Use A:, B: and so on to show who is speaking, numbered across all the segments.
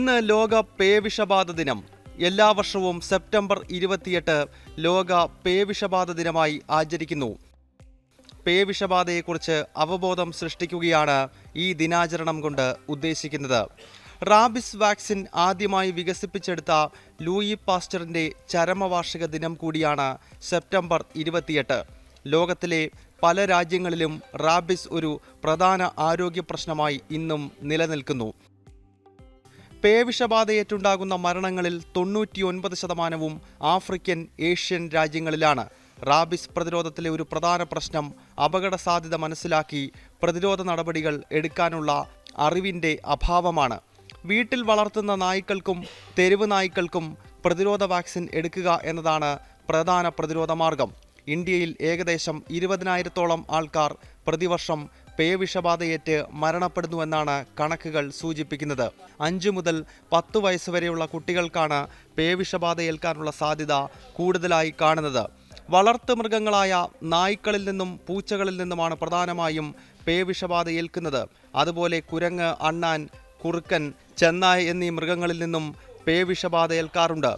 A: ലോക പേവിഷബാധ ദിനം. എല്ലാ വർഷവും സെപ്റ്റംബർ ഇരുപത്തിയെട്ട് ലോക പേവിഷബാധ ദിനമായി ആചരിക്കുന്നു. പേവിഷബാധയെക്കുറിച്ച് അവബോധം സൃഷ്ടിക്കുകയാണ് ഈ ദിനാചരണം കൊണ്ട് ഉദ്ദേശിക്കുന്നത്. റാബിസ് വാക്സിൻ ആദ്യമായി വികസിപ്പിച്ചെടുത്ത ലൂയി പാസ്റ്ററിന്റെ ചരമവാർഷിക ദിനം കൂടിയാണ് സെപ്റ്റംബർ ഇരുപത്തിയെട്ട്. ലോകത്തിലെ പല രാജ്യങ്ങളിലും റാബിസ് ഒരു പ്രധാന ആരോഗ്യ പ്രശ്നമായി ഇന്നും നിലനിൽക്കുന്നു. പേവിഷബാധയേറ്റുണ്ടാകുന്ന മരണങ്ങളിൽ തൊണ്ണൂറ്റിയൊൻപത് ശതമാനവും ആഫ്രിക്കൻ ഏഷ്യൻ രാജ്യങ്ങളിലാണ്. റാബിസ് പ്രതിരോധത്തിലെ ഒരു പ്രധാന പ്രശ്നം അപകട സാധ്യത മനസ്സിലാക്കി പ്രതിരോധ നടപടികൾ എടുക്കാനുള്ള അറിവിന്റെ അഭാവമാണ്. വീട്ടിൽ വളർത്തുന്ന നായ്ക്കൾക്കും തെരുവ് നായ്ക്കൾക്കും പ്രതിരോധ വാക്സിൻ എടുക്കുക എന്നതാണ് പ്രധാന പ്രതിരോധ മാർഗം. ഇന്ത്യയിൽ ഏകദേശം ഇരുപതിനായിരത്തോളം ആൾക്കാർ പ്രതിവർഷം പേവിഷബാധയേറ്റ് മരണപ്പെടുന്നുവെന്നാണ് കണക്കുകൾ സൂചിപ്പിക്കുന്നത്. അഞ്ചു മുതൽ പത്ത് വയസ്സ് വരെയുള്ള കുട്ടികൾക്കാണ് പേവിഷബാധയേൽക്കാനുള്ള സാധ്യത കൂടുതലായി കാണുന്നത്. വളർത്തു മൃഗങ്ങളായ നായ്ക്കളിൽ നിന്നും പൂച്ചകളിൽ നിന്നുമാണ് പ്രധാനമായും പേവിഷബാധ ഏൽക്കുന്നത് അതുപോലെ കുരങ്ങ് അണ്ണാൻ കുറുക്കൻ ചെന്നായ് എന്നീ മൃഗങ്ങളിൽ നിന്നും പേവിഷബാധ ഏൽക്കാറുണ്ട്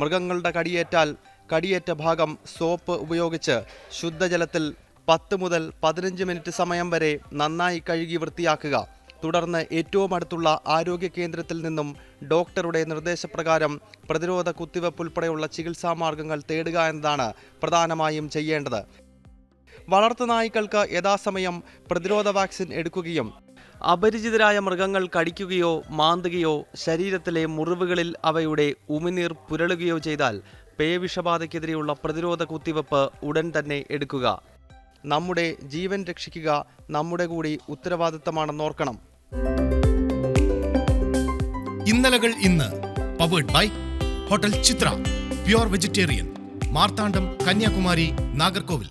A: മൃഗങ്ങളുടെ കടിയേറ്റാൽ കടിയേറ്റ ഭാഗം സോപ്പ് ഉപയോഗിച്ച് ശുദ്ധജലത്തിൽ പത്ത് മുതൽ പതിനഞ്ച് മിനിറ്റ് സമയം വരെ നന്നായി കഴുകി വൃത്തിയാക്കുക. തുടർന്ന് ഏറ്റവും അടുത്തുള്ള ആരോഗ്യ കേന്ദ്രത്തിൽ നിന്നും ഡോക്ടറുടെ നിർദ്ദേശപ്രകാരം പ്രതിരോധ കുത്തിവയ്പ് ഉൾപ്പെടെയുള്ള ചികിത്സാ മാർഗങ്ങൾ തേടുക എന്നതാണ് പ്രധാനമായും ചെയ്യേണ്ടത്. വളർത്തുനായ്ക്കൾക്ക് യഥാസമയം പ്രതിരോധ വാക്സിൻ എടുക്കുകയും അപരിചിതരായ മൃഗങ്ങൾ കടിക്കുകയോ മാന്തുകയോ ശരീരത്തിലെ മുറിവുകളിൽ അവയുടെ ഉമിനീർ പുരളുകയോ ചെയ്താൽ പേവിഷബാധയ്ക്കെതിരെയുള്ള പ്രതിരോധ കുത്തിവയ്പ് ഉടൻ തന്നെ എടുക്കുക. നമ്മുടെ ജീവൻ രക്ഷിക്കുക നമ്മുടെ കൂടി ഉത്തരവാദിത്തമാണെന്നോർക്കണം
B: ഇന്നലകൾ ഇന്ന്. Powered by hotel Chitra pure vegetarian Marthandam Kanyakumari Nagercoil.